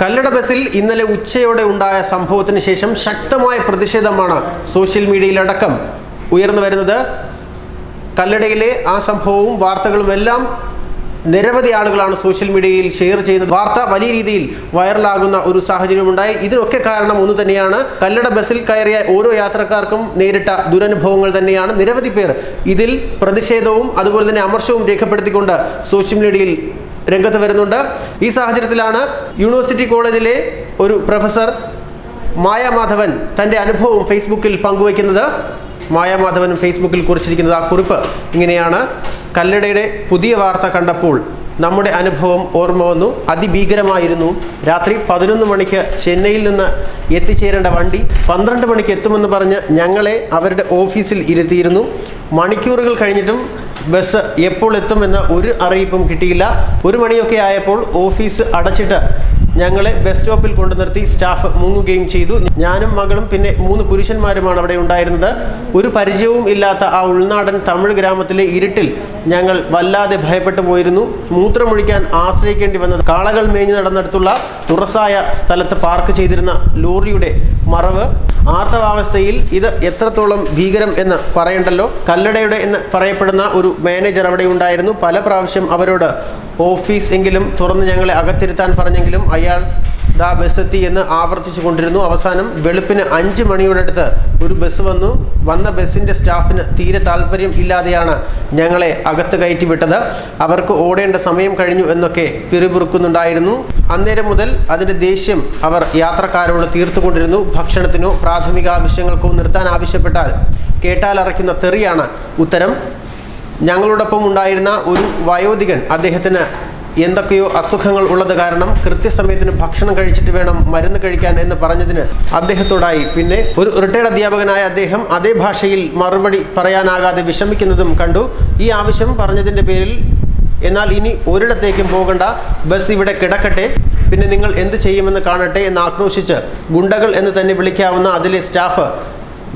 കല്ലട ബസ്സിൽ ഇന്നലെ ഉച്ചയോടെ ഉണ്ടായ സംഭവത്തിന് ശേഷം ശക്തമായ പ്രതിഷേധമാണ് സോഷ്യൽ മീഡിയയിലടക്കം ഉയർന്നു വരുന്നത്. കല്ലടയിലെ ആ സംഭവവും വാർത്തകളും എല്ലാം നിരവധി ആളുകളാണ് സോഷ്യൽ മീഡിയയിൽ ഷെയർ ചെയ്യുന്നത്. വാർത്ത വലിയ രീതിയിൽ വൈറലാകുന്ന ഒരു സാഹചര്യമുണ്ടായി. ഇതിനൊക്കെ കാരണം ഒന്ന് തന്നെയാണ്. കല്ലട ബസ്സിൽ കയറിയ ഓരോ യാത്രക്കാർക്കും നേരിട്ട ദുരനുഭവങ്ങൾ തന്നെയാണ്. നിരവധി പേർ ഇതിൽ പ്രതിഷേധവും അതുപോലെ തന്നെ അമർഷവും രേഖപ്പെടുത്തിക്കൊണ്ട് സോഷ്യൽ മീഡിയയിൽ രംഗത്ത് വരുന്നുണ്ട്. ഈ സാഹചര്യത്തിലാണ് യൂണിവേഴ്സിറ്റി കോളേജിലെ ഒരു പ്രൊഫസർ മായാമാധവൻ തന്റെ അനുഭവം ഫേസ്ബുക്കിൽ പങ്കുവയ്ക്കുന്നത്. മായാമാധവൻ ഫേസ്ബുക്കിൽ കുറിച്ചിരിക്കുന്നത് ആ കുറിപ്പ് ഇങ്ങനെയാണ്. കല്ലടയുടെ പുതിയ വാർത്ത കണ്ടപ്പോൾ നമ്മുടെ അനുഭവം ഓർമ്മ വന്നു. അതിഭീകരമായിരുന്നു. രാത്രി പതിനൊന്ന് മണിക്ക് ചെന്നൈയിൽ നിന്ന് എത്തിച്ചേരേണ്ട വണ്ടി പന്ത്രണ്ട് മണിക്ക് എത്തുമെന്ന് പറഞ്ഞ് ഞങ്ങളെ അവരുടെ ഓഫീസിൽ ഇരുത്തിയിരുന്നു. മണിക്കൂറുകൾ കഴിഞ്ഞിട്ടും ബസ് എപ്പോൾ എത്തുമെന്ന് ഒരു അറിയിപ്പും കിട്ടിയില്ല. ഒരു മണിയൊക്കെ ആയപ്പോൾ ഓഫീസ് അടച്ചിട്ട് ഞങ്ങളെ ബസ് സ്റ്റോപ്പിൽ കൊണ്ടു നിർത്തി സ്റ്റാഫ് മുങ്ങുകയും ചെയ്തു. ഞാനും മകളും പിന്നെ മൂന്ന് പുരുഷന്മാരുമാണ് അവിടെ ഉണ്ടായിരുന്നത്. ഒരു പരിചയവും ഇല്ലാത്ത ആ ഉൾനാടൻ തമിഴ് ഗ്രാമത്തിലെ ഇരുട്ടിൽ ഞങ്ങൾ വല്ലാതെ ഭയപ്പെട്ടു പോയിരുന്നു. മൂത്രമൊഴിക്കാൻ ആശ്രയിക്കേണ്ടി വന്നത് കാളകൾ മേഞ്ഞു നടന്നിടത്തുള്ള തുറസായ സ്ഥലത്ത് പാർക്ക് ചെയ്തിരുന്ന ലോറിയുടെ മറവ് ആർത്തവാവസ്ഥയിൽ ഇത് എത്രത്തോളം ഭീകരം എന്ന് പറയണ്ടല്ലോ? കല്ലടയുടെ എന്ന് പറയപ്പെടുന്ന ഒരു മാനേജർ അവിടെ ഉണ്ടായിരുന്നു. പല പ്രാവശ്യം അവരോട് ഓഫീസ് എങ്കിലും തുറന്ന് ഞങ്ങളെ അകത്തിരുത്താൻ പറഞ്ഞെങ്കിലും അയാൾ ദാ ബസ് എത്തി എന്ന് ആവർത്തിച്ചു കൊണ്ടിരുന്നു അവസാനം വെളുപ്പിന് അഞ്ച് മണിയുടെ അടുത്ത് ഒരു ബസ് വന്നു. വന്ന ബസ്സിന്റെ സ്റ്റാഫിന് തീരെ താല്പര്യം ഇല്ലാതെയാണ് ഞങ്ങളെ അകത്ത് കയറ്റി വിട്ടത്. അവർക്ക് ഓടേണ്ട സമയം കഴിഞ്ഞു എന്നൊക്കെ പിറുപിറുക്കുന്നുണ്ടായിരുന്നു. അന്നേരം മുതൽ അതിന്റെ ദേഷ്യം അവർ യാത്രക്കാരോട് തീർത്തുകൊണ്ടിരുന്നു. ഭക്ഷണത്തിനോ പ്രാഥമിക ആവശ്യങ്ങൾക്കോ നിർത്താൻ ആവശ്യപ്പെട്ടാൽ കേട്ടാലറയ്ക്കുന്ന തെറിയാണ് ഉത്തരം. ഞങ്ങളോടൊപ്പം ഉണ്ടായിരുന്ന ഒരു വയോധികൻ അദ്ദേഹത്തിന് എന്തൊക്കെയോ അസുഖങ്ങൾ ഉള്ളത് കാരണം കൃത്യസമയത്തിന് ഭക്ഷണം കഴിച്ചിട്ട് വേണം മരുന്ന് കഴിക്കാൻ എന്ന് പറഞ്ഞതിന് അദ്ദേഹത്തോടായി. പിന്നെ ഒരു റിട്ടയർഡ് അധ്യാപകനായ അദ്ദേഹം അതേ ഭാഷയിൽ മറുപടി പറയാനാകാതെ വിഷമിക്കുന്നതും കണ്ടു. ഈ ആവശ്യം പറഞ്ഞതിന്റെ പേരിൽ എന്നാൽ ഇനി ഒരിടത്തേക്കും പോകണ്ട. ബസ് ഇവിടെ കിടക്കട്ടെ. പിന്നെ നിങ്ങൾ എന്ത് ചെയ്യുമെന്ന് കാണട്ടെ എന്ന് ആക്രോശിച്ച് ഗുണ്ടകൾ എന്ന് തന്നെ വിളിക്കാവുന്ന അതിലെ സ്റ്റാഫ്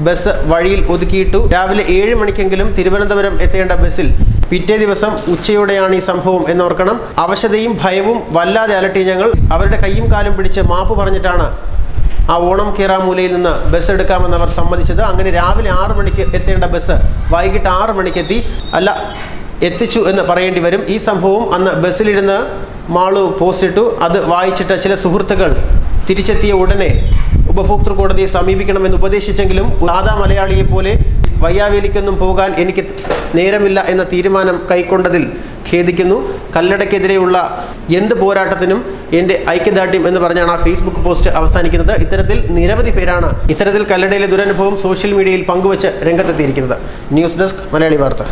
ബസ് വഴിയിൽ ഒതുക്കിയിട്ടു. രാവിലെ ഏഴ് മണിക്കെങ്കിലും തിരുവനന്തപുരം എത്തേണ്ട ബസ്സിൽ പിറ്റേ ദിവസം ഉച്ചയോടെയാണ് ഈ സംഭവം എന്നോർക്കണം. അവശതയും ഭയവും വല്ലാതെ അലട്ടി ഞങ്ങൾ അവരുടെ കൈയും കാലും പിടിച്ച് മാപ്പ് പറഞ്ഞിട്ടാണ് ആ ഓണം കീറാമൂലയിൽ നിന്ന് ബസ് എടുക്കാമെന്ന് അവർ സമ്മതിച്ചത്. അങ്ങനെ രാവിലെ ആറു മണിക്ക് എത്തേണ്ട ബസ് വൈകിട്ട് ആറു മണിക്ക് എത്തി. അല്ല എത്തിച്ചു എന്ന് പറയേണ്ടി വരും. ഈ സംഭവം അന്ന് ബസ്സിലിരുന്ന് മാളു പോസ്റ്റിട്ടു അത് വായിച്ചിട്ട് ചില സുഹൃത്തുക്കൾ തിരിച്ചെത്തിയ ഉടനെ ഉപഭോക്തൃ കോടതിയെ സമീപിക്കണമെന്ന് ഉപദേശിച്ചെങ്കിലും സാധാ മലയാളിയെ പോലെ വയ്യാവേലിക്കൊന്നും പോകാൻ എനിക്ക് നേരമില്ല എന്ന തീരുമാനം കൈക്കൊണ്ടതിൽ ഖേദിക്കുന്നു. കല്ലടയ്ക്കെതിരെയുള്ള എന്ത് പോരാട്ടത്തിനും എന്റെ ഐക്യദാർഢ്യം എന്ന് പറഞ്ഞാണ് ആ ഫേസ്ബുക്ക് പോസ്റ്റ് അവസാനിക്കുന്നത്. ഇത്തരത്തിൽ നിരവധി പേരാണ് ഇത്തരത്തിൽ കല്ലടയിലെ ദുരനുഭവം സോഷ്യൽ മീഡിയയിൽ പങ്കുവച്ച് രംഗത്തെത്തിയിരിക്കുന്നത്. ന്യൂസ് ഡെസ്ക് മലയാളി വാർത്ത.